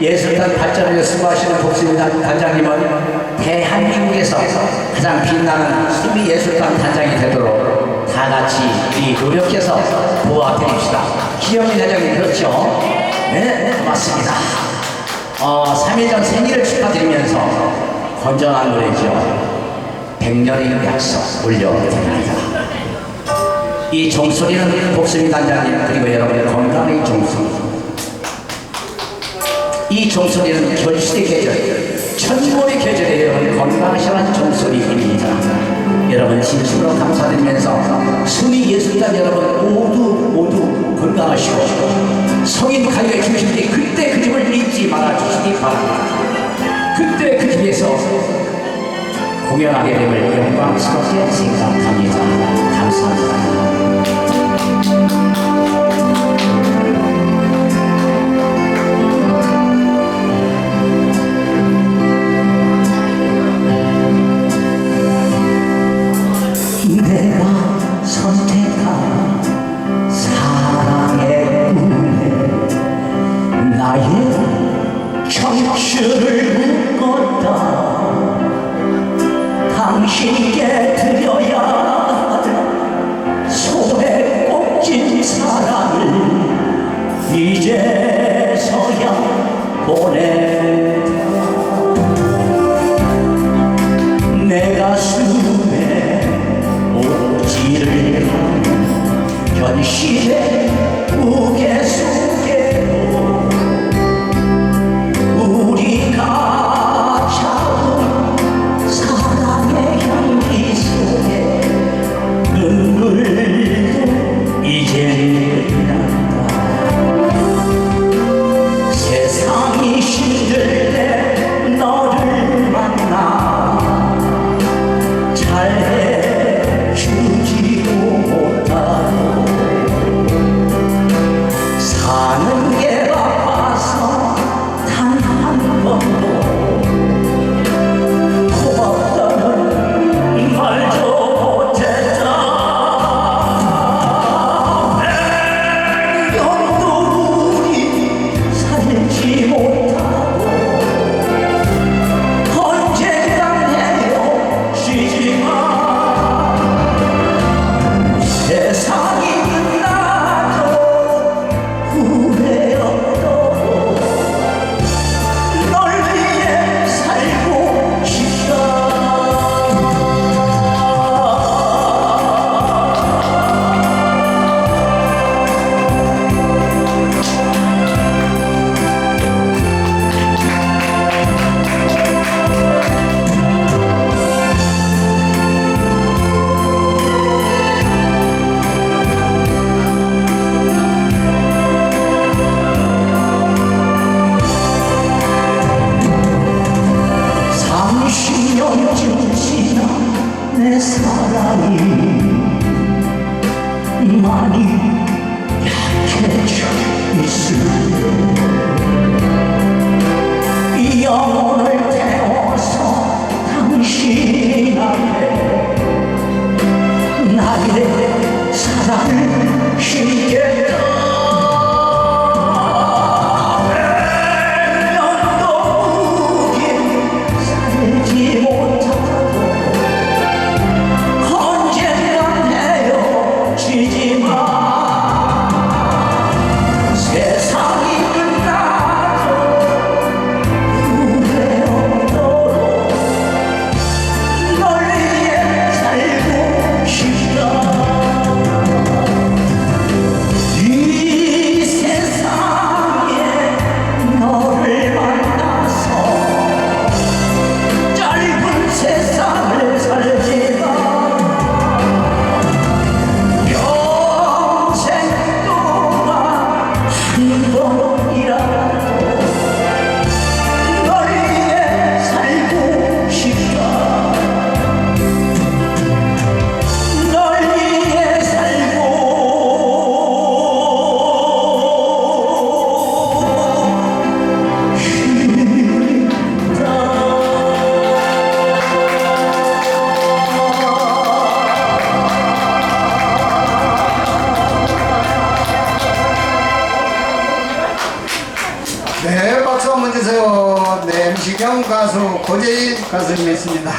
예술단 발전에 수고하시는 복수미 단장님은 대한민국에서 가장 빛나는 수미 예술단 단장이 되도록 다 같이 이 노력해서 도와드립시다. 기영민 단장님 그렇죠? 네, 고맙습니다. 어, 3일 전 생일을 축하드리면서 건전한 노래죠. 백년의 약속 올려드립니다. 이 종소리는 복수미 단장님 그리고 여러분의 건강의 종소리. 이 종소리는 결실의 계절, 천물의 계절에 건강하시는 종소리입니다. 여러분 진심으로 감사드리면서 순위 예술단 여러분 모두 모두 건강하시고 성인 주실 때 그때 그 집을 잊지 말아 주시기 바랍니다. 그때 그 집에서 공연하게 됨을 영광스럽게 생각합니다. 감사합니다. 청춘을 묶었다. 당신께 드려야 할 손에 꼽힌 사랑을 이제서야 보낸다. 내 가슴에 옥지를 하는 현실의 무 사는 내 사랑이 많이 약해져 있으면 이 영혼을 태워서 당신 앞에 나의 사랑을 힘게 박수 한번 주세요. 네, MC경 가수 고재인 가수님이었습니다.